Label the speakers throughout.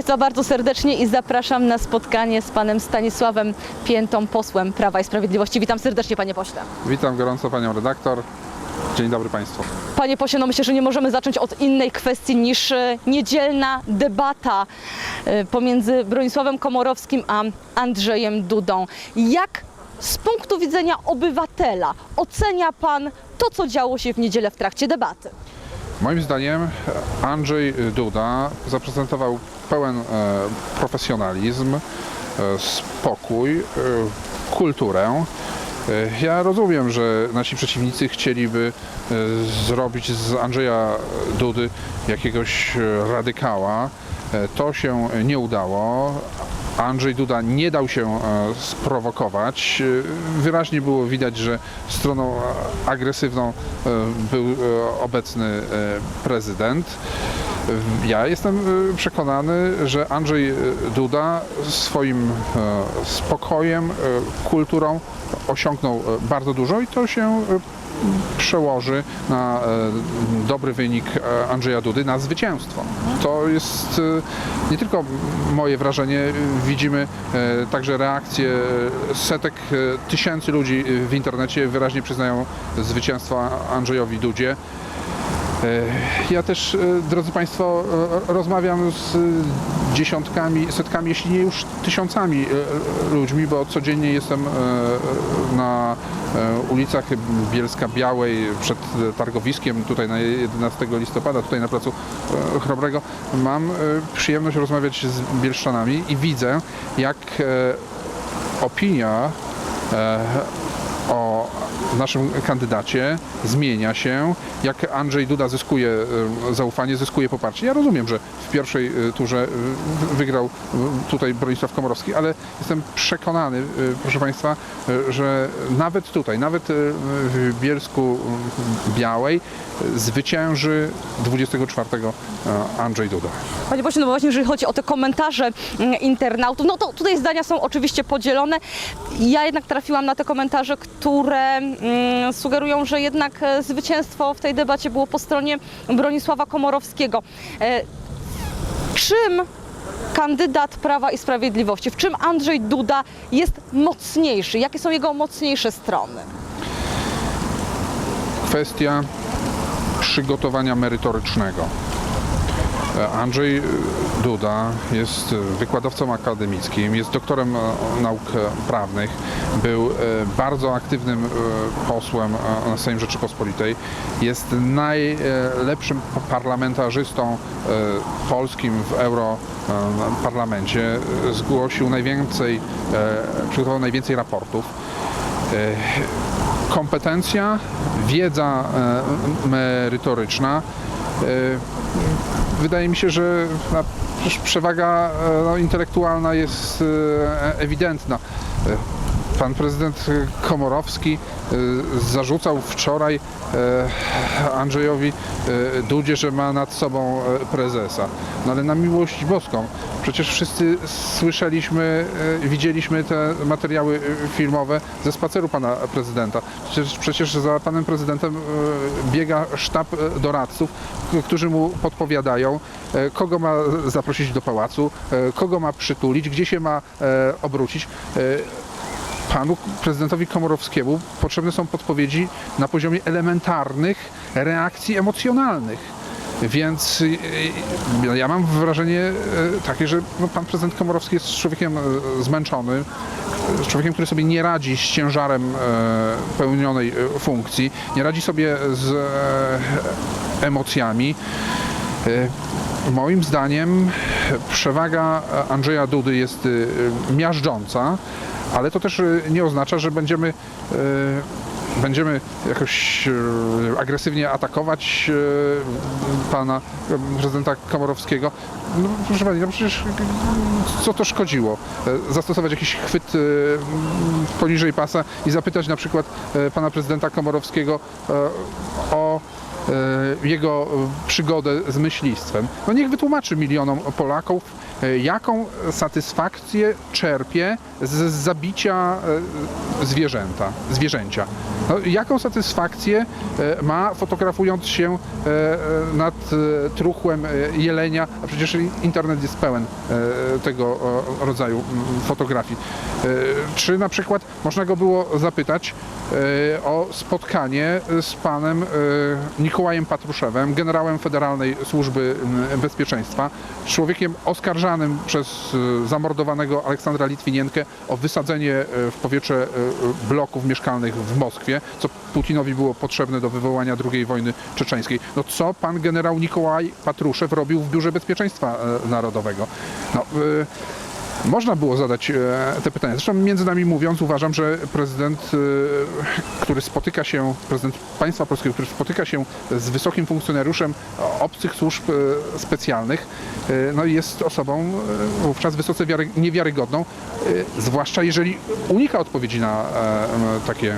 Speaker 1: Państwa bardzo serdecznie i zapraszam na spotkanie z panem Stanisławem Piętą, posłem Prawa i Sprawiedliwości. Witam serdecznie, panie pośle.
Speaker 2: Witam gorąco panią redaktor. Dzień dobry państwu.
Speaker 1: Panie pośle, no myślę, że nie możemy zacząć od innej kwestii niż e, niedzielna debata e, pomiędzy Bronisławem Komorowskim a Andrzejem Dudą. Jak z punktu widzenia obywatela ocenia pan to, co działo się w niedzielę w trakcie debaty?
Speaker 2: Moim zdaniem Andrzej Duda zaprezentował pełen e, profesjonalizm, e, spokój, e, kulturę. Ja rozumiem, że nasi przeciwnicy chcieliby zrobić z Andrzeja Dudy jakiegoś radykała. To się nie udało. Andrzej Duda nie dał się sprowokować. Wyraźnie było widać, że stroną agresywną był obecny prezydent. Ja jestem e, przekonany, że Andrzej e, Duda swoim e, spokojem, e, kulturą osiągnął e, bardzo dużo i to się przełoży na dobry wynik Andrzeja Dudy, na zwycięstwo. To jest nie tylko moje wrażenie, widzimy także reakcje setek tysięcy ludzi w internecie wyraźnie przyznają zwycięstwo Andrzejowi Dudzie. E, Ja też, e, drodzy Państwo, e, rozmawiam z dziesiątkami, setkami, jeśli nie już tysiącami ludźmi, bo codziennie jestem na ulicach Bielska Białej przed targowiskiem, tutaj na 11 listopada, tutaj na placu Chrobrego. Mam przyjemność rozmawiać z bielszczanami i widzę, jak opinia o naszym kandydacie zmienia się, jak Andrzej Duda zyskuje e, zaufanie, zyskuje poparcie. Ja rozumiem, że w pierwszej e, turze e, wygrał tutaj Bronisław Komorowski, ale jestem przekonany, proszę Państwa, że nawet tutaj, nawet w Bielsku Białej zwycięży 24 Andrzej Duda.
Speaker 1: Panie pośle, no właśnie jeżeli chodzi o te komentarze mm, internautów, no to tutaj zdania są oczywiście podzielone. Ja jednak trafiłam na te komentarze, które sugerują, że jednak e, zwycięstwo w tej debacie było po stronie Bronisława Komorowskiego. E, czym kandydat Prawa i Sprawiedliwości, w czym Andrzej Duda jest mocniejszy? Jakie są jego mocniejsze strony?
Speaker 2: kwestia przygotowania merytorycznego. Andrzej Duda jest wykładowcą akademickim, jest doktorem e, nauk prawnych, był e, bardzo aktywnym e, posłem na Sejm Rzeczypospolitej, jest najlepszym parlamentarzystą polskim w Europarlamencie, zgłosił najwięcej, przygotował najwięcej raportów kompetencja, wiedza merytoryczna. E, Wydaje mi się, że przewaga e, no, intelektualna jest e, ewidentna. Pan prezydent Komorowski e, zarzucał wczoraj e, Andrzejowi e, Dudzie, że ma nad sobą prezesa. No ale na miłość boską, przecież wszyscy słyszeliśmy, widzieliśmy te materiały filmowe ze spaceru pana prezydenta. Przecież, przecież za panem prezydentem biega sztab doradców, którzy mu podpowiadają, kogo ma zaprosić do pałacu, kogo ma przytulić, gdzie się ma obrócić. Panu prezydentowi Komorowskiemu potrzebne są podpowiedzi na poziomie elementarnych reakcji emocjonalnych. Więc y, y, ja mam wrażenie y, takie, że no, pan prezydent Komorowski jest człowiekiem zmęczonym, człowiekiem, który sobie nie radzi z ciężarem pełnionej funkcji, nie radzi sobie z emocjami. Moim zdaniem przewaga Andrzeja Dudy jest y, miażdżąca, ale to też y, nie oznacza, że będziemy, y, będziemy jakoś agresywnie atakować pana prezydenta Komorowskiego. No, proszę pani, no przecież co to szkodziło? Zastosować jakiś chwyt poniżej pasa i zapytać na przykład pana prezydenta Komorowskiego o jego przygodę z myślistwem. No niech wytłumaczy milionom Polaków, e, jaką satysfakcję czerpie z zabicia e, zwierzęta, zwierzęcia. No, jaką satysfakcję e, ma fotografując się e, e, nad e, truchłem e, jelenia, a przecież internet jest pełen e, tego rodzaju fotografii. E, Czy na przykład można go było zapytać e, o spotkanie z panem e, Nikołajem Patruszewem, generałem Federalnej Służby Bezpieczeństwa, człowiekiem przez e, zamordowanego Aleksandra Litwinienkę o wysadzenie e, w powietrze e, bloków mieszkalnych w Moskwie, co Putinowi było potrzebne do wywołania II wojny czeczeńskiej. No co pan generał Nikołaj Patruszew robił w Biurze Bezpieczeństwa Narodowego? No, można było zadać e, te pytania. Zresztą między nami mówiąc, uważam, że prezydent, e, który spotyka się, prezydent państwa polskiego, który spotyka się z wysokim funkcjonariuszem obcych służb e, specjalnych, no jest osobą wówczas wysoce wiary, niewiarygodną, zwłaszcza jeżeli unika odpowiedzi na takie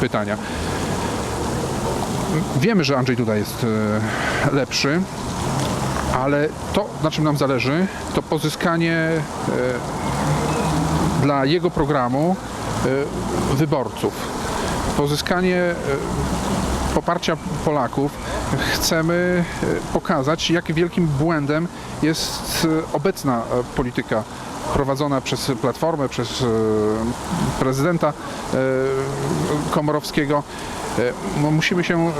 Speaker 2: pytania. Wiemy, że Andrzej Duda jest lepszy, ale to, na czym nam zależy, to pozyskanie e, dla jego programu e, wyborców. Pozyskanie e, poparcia Polaków. Chcemy pokazać, jak wielkim błędem jest obecna polityka prowadzona przez Platformę, przez prezydenta Komorowskiego. E, no, Musimy się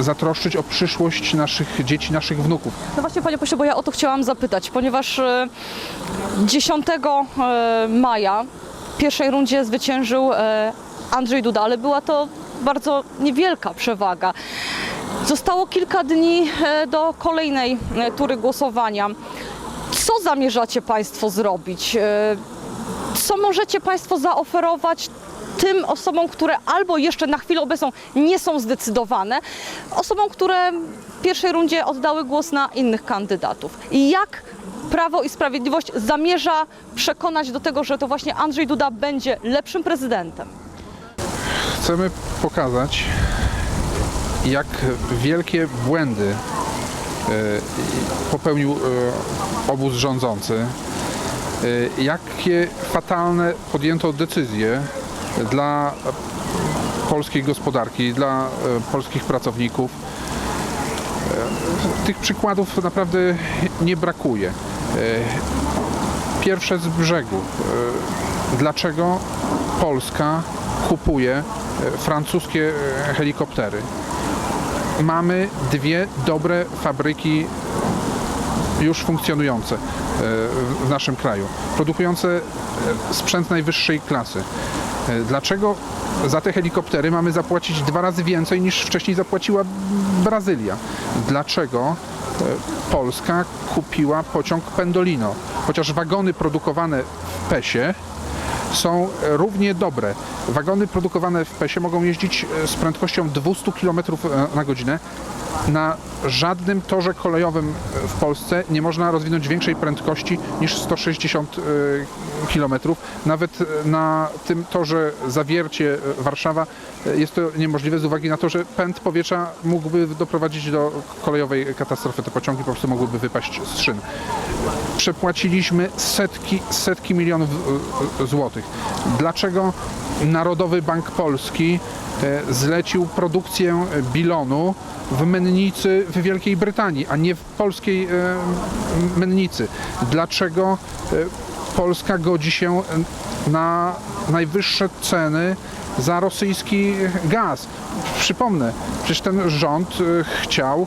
Speaker 2: e, zatroszczyć o przyszłość naszych dzieci, naszych wnuków.
Speaker 1: No właśnie, panie pośle, bo ja o to chciałam zapytać, ponieważ e, 10 e, maja w pierwszej rundzie zwyciężył Andrzej Duda, ale była to bardzo niewielka przewaga. Zostało kilka dni do kolejnej tury głosowania. Co zamierzacie Państwo zrobić? Co możecie Państwo zaoferować tym osobom, które albo jeszcze na chwilę obecną nie są zdecydowane, osobom, które w pierwszej rundzie oddały głos na innych kandydatów? I jak Prawo i Sprawiedliwość zamierza przekonać do tego, że to właśnie Andrzej Duda będzie lepszym prezydentem?
Speaker 2: Chcemy pokazać, jak wielkie błędy e, popełnił e, obóz rządzący, e, jakie fatalne podjęto decyzje dla polskiej gospodarki, dla e, polskich pracowników. E, Tych przykładów naprawdę nie brakuje. E, Pierwsze z brzegu. Dlaczego Polska kupuje francuskie helikoptery? Mamy dwie dobre fabryki już funkcjonujące w- naszym kraju, produkujące sprzęt najwyższej klasy. E, Dlaczego za te helikoptery mamy zapłacić dwa razy więcej niż wcześniej zapłaciła Brazylia? Dlaczego e, Polska kupiła pociąg Pendolino? Chociaż wagony produkowane w PESie są równie dobre. Wagony produkowane w PESie mogą jeździć e, z prędkością 200 km na godzinę. Na żadnym torze kolejowym e, w Polsce nie można rozwinąć większej prędkości niż 160 km. Nawet e, na tym torze Zawiercie e, Warszawa e, jest to niemożliwe z uwagi na to, że pęd powietrza mógłby doprowadzić do kolejowej katastrofy. Te pociągi po prostu mogłyby wypaść z szyn przepłaciliśmy setki, setki milionów e, złotych. Dlaczego Narodowy Bank Polski e, zlecił produkcję bilonu w mennicy w Wielkiej Brytanii, a nie w polskiej e, mennicy? Dlaczego e, Polska godzi się na najwyższe ceny za rosyjski gaz? Przypomnę, przecież ten rząd chciał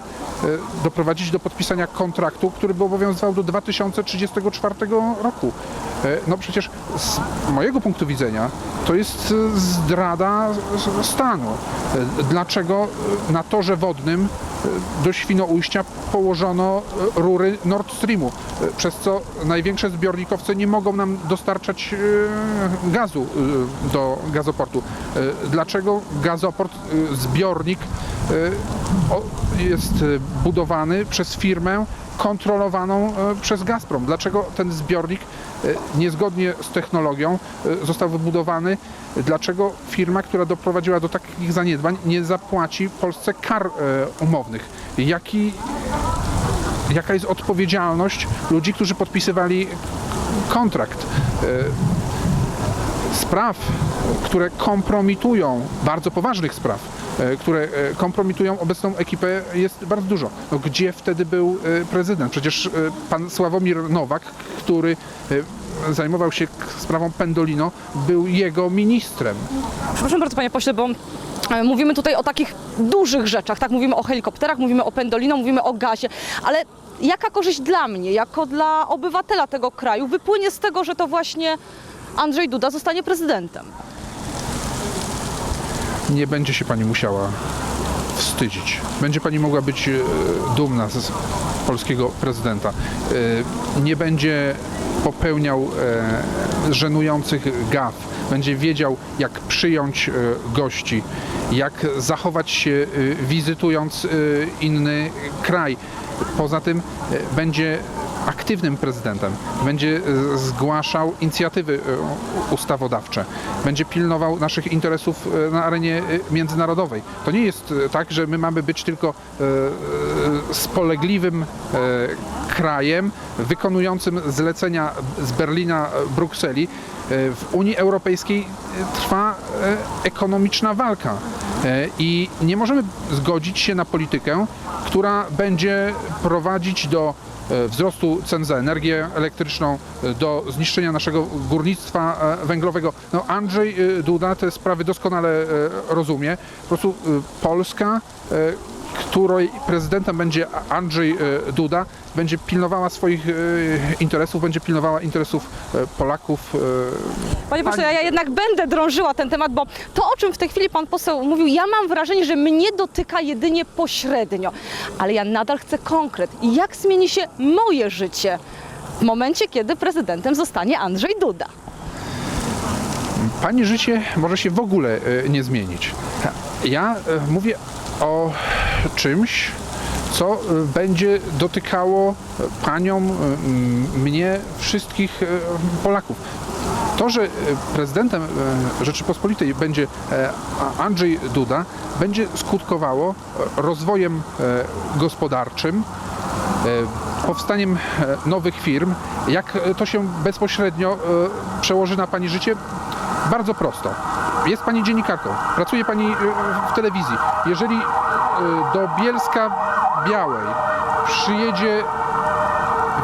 Speaker 2: doprowadzić do podpisania kontraktu, który by obowiązywał do 2034 roku. E, No przecież z mojego punktu widzenia to jest e, zdrada stanu. E, Dlaczego e, na torze wodnym e, do Świnoujścia położono e, rury Nord Streamu, e, przez co największe zbiornikowce nie mogą nam dostarczać e, gazu e, do gazoportu. E, Dlaczego gazoport, e, zbiornik e, jest e, budowany przez firmę kontrolowaną e, przez Gazprom. Dlaczego ten zbiornik e, niezgodnie z technologią e, został wybudowany? Dlaczego firma, która doprowadziła do takich zaniedbań, nie zapłaci Polsce kar umownych? Jaki jaka jest odpowiedzialność ludzi, którzy podpisywali kontrakt. Spraw, które kompromitują, bardzo poważnych spraw, które e, kompromitują obecną ekipę jest bardzo dużo. No, gdzie wtedy był e, prezydent? Przecież e, pan Sławomir Nowak, który e, zajmował się sprawą Pendolino, był jego ministrem.
Speaker 1: Przepraszam bardzo, panie pośle, bo e, mówimy tutaj o takich dużych rzeczach, tak? Mówimy o helikopterach, mówimy o pendolino, mówimy o gazie, ale jaka korzyść dla mnie, jako dla obywatela tego kraju wypłynie z tego, że to właśnie Andrzej Duda zostanie prezydentem?
Speaker 2: Nie będzie się pani musiała wstydzić. Będzie pani mogła być e, dumna z polskiego prezydenta. E, Nie będzie popełniał e, żenujących gaf. Będzie wiedział, jak przyjąć gości, jak zachować się wizytując inny kraj. Poza tym będzie aktywnym prezydentem, będzie e, zgłaszał inicjatywy e, ustawodawcze, będzie pilnował naszych interesów e, na arenie międzynarodowej. To nie jest tak, że my mamy być tylko spolegliwym krajem wykonującym zlecenia z Berlina, Brukseli. W Unii Europejskiej trwa ekonomiczna walka i nie możemy zgodzić się na politykę, która będzie prowadzić do wzrostu cen za energię elektryczną, e, do zniszczenia naszego górnictwa e, węglowego. No Andrzej e, Duda te sprawy doskonale e, rozumie. Po prostu e, Polska, e, której prezydentem będzie Andrzej e, Duda, będzie pilnowała swoich e, interesów, będzie pilnowała interesów e, Polaków.
Speaker 1: Panie pośle, ja jednak będę drążyła ten temat, bo to, o czym w tej chwili pan poseł mówił, ja mam wrażenie, że mnie dotyka jedynie pośrednio, ale ja nadal chcę konkret. Jak zmieni się moje życie w momencie, kiedy prezydentem zostanie Andrzej Duda?
Speaker 2: Pani życie może się w ogóle nie zmienić. Ja mówię o czymś, co e, będzie dotykało e, panią, e, mnie, wszystkich Polaków. To, że prezydentem Rzeczypospolitej będzie Andrzej Duda, będzie skutkowało rozwojem gospodarczym, powstaniem nowych firm. Jak to się bezpośrednio przełoży na Pani życie? Bardzo prosto. Jest Pani dziennikarką, pracuje Pani e, w telewizji. Jeżeli e, do Bielska Białej przyjedzie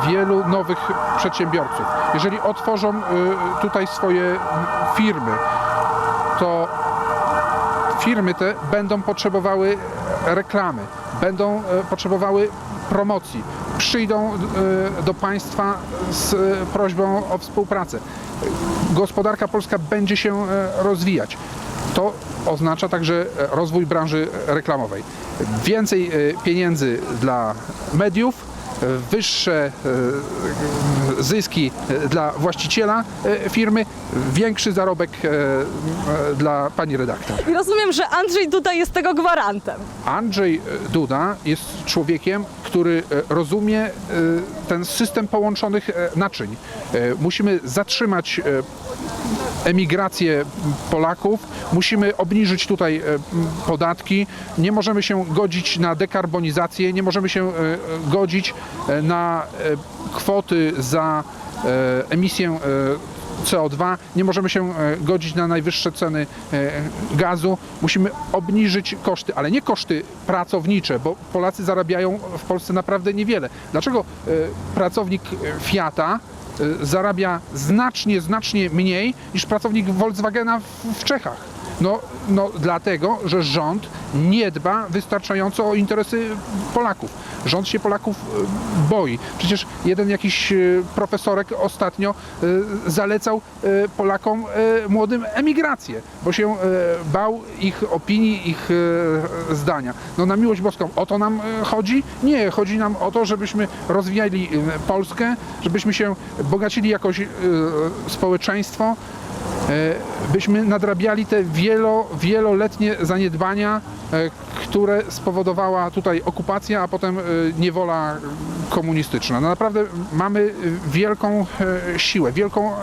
Speaker 2: wielu nowych przedsiębiorców, jeżeli otworzą e, tutaj swoje firmy, to firmy te będą potrzebowały reklamy, będą potrzebowały promocji, przyjdą do państwa z prośbą o współpracę. Gospodarka polska będzie się e, rozwijać. To oznacza także e, rozwój branży reklamowej. Więcej e, pieniędzy dla mediów, e, wyższe e, zyski e, dla właściciela e, firmy, większy zarobek dla pani redaktor.
Speaker 1: I rozumiem, że Andrzej Duda jest tego gwarantem.
Speaker 2: Andrzej Duda jest człowiekiem, który rozumie ten system połączonych naczyń. Musimy zatrzymać emigrację Polaków, musimy obniżyć tutaj e, podatki, nie możemy się godzić na dekarbonizację, nie możemy się e, godzić e, na e, kwoty za emisję e, CO2, nie możemy się godzić na najwyższe ceny gazu. Musimy obniżyć koszty, ale nie koszty pracownicze, bo Polacy zarabiają w Polsce naprawdę niewiele. Dlaczego pracownik Fiata zarabia znacznie, znacznie mniej niż pracownik Volkswagena w, w Czechach? No, no dlatego, że rząd nie dba wystarczająco o interesy Polaków. Rząd się Polaków e, boi. Przecież jeden jakiś e, profesorek ostatnio e, zalecał Polakom młodym emigrację, bo się bał ich opinii, ich zdania. No na miłość boską, o to nam chodzi? Nie, chodzi nam o to, żebyśmy rozwijali Polskę, żebyśmy się bogacili jakoś społeczeństwo, byśmy nadrabiali te wielo, wieloletnie zaniedbania, e, które spowodowała tutaj okupacja, a potem e, niewola komunistyczna. No naprawdę mamy e, wielką e, siłę, wielką e,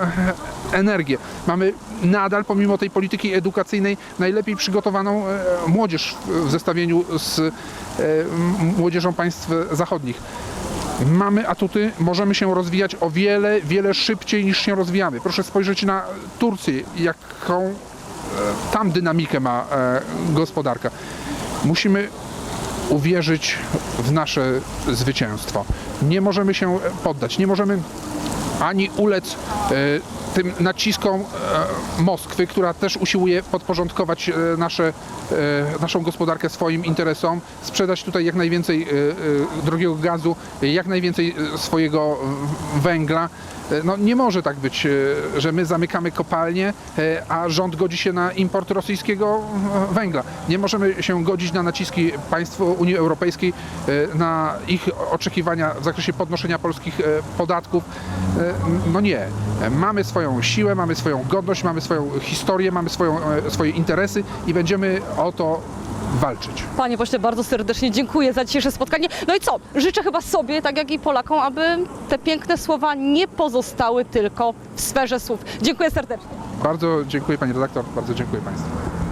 Speaker 2: energię. Mamy nadal, pomimo tej polityki edukacyjnej, najlepiej przygotowaną e, młodzież w- zestawieniu z e, młodzieżą państw zachodnich. Mamy atuty, możemy się rozwijać o wiele, wiele szybciej niż się rozwijamy. Proszę spojrzeć na Turcję, jaką e, tam dynamikę ma e, gospodarka. Musimy uwierzyć w nasze zwycięstwo. Nie możemy się poddać, nie możemy ani ulec e, tym naciskom e, Moskwy, która też usiłuje podporządkować e, nasze, e, naszą gospodarkę swoim interesom, sprzedać tutaj jak najwięcej drogiego gazu, jak najwięcej swojego węgla. E, No, nie może tak być, e, że my zamykamy kopalnie, e, a rząd godzi się na import rosyjskiego węgla. Nie możemy się godzić na naciski państw Unii Europejskiej, na ich oczekiwania w zakresie podnoszenia polskich podatków. No nie. Mamy swoją siłę, mamy swoją godność, mamy swoją historię, mamy swoją, swoje interesy i będziemy o to walczyć.
Speaker 1: Panie pośle, bardzo serdecznie dziękuję za dzisiejsze spotkanie. No i co? Życzę chyba sobie, tak jak i Polakom, aby te piękne słowa nie pozostały tylko w sferze słów. Dziękuję serdecznie.
Speaker 2: Bardzo dziękuję Pani redaktor, bardzo dziękuję Państwu.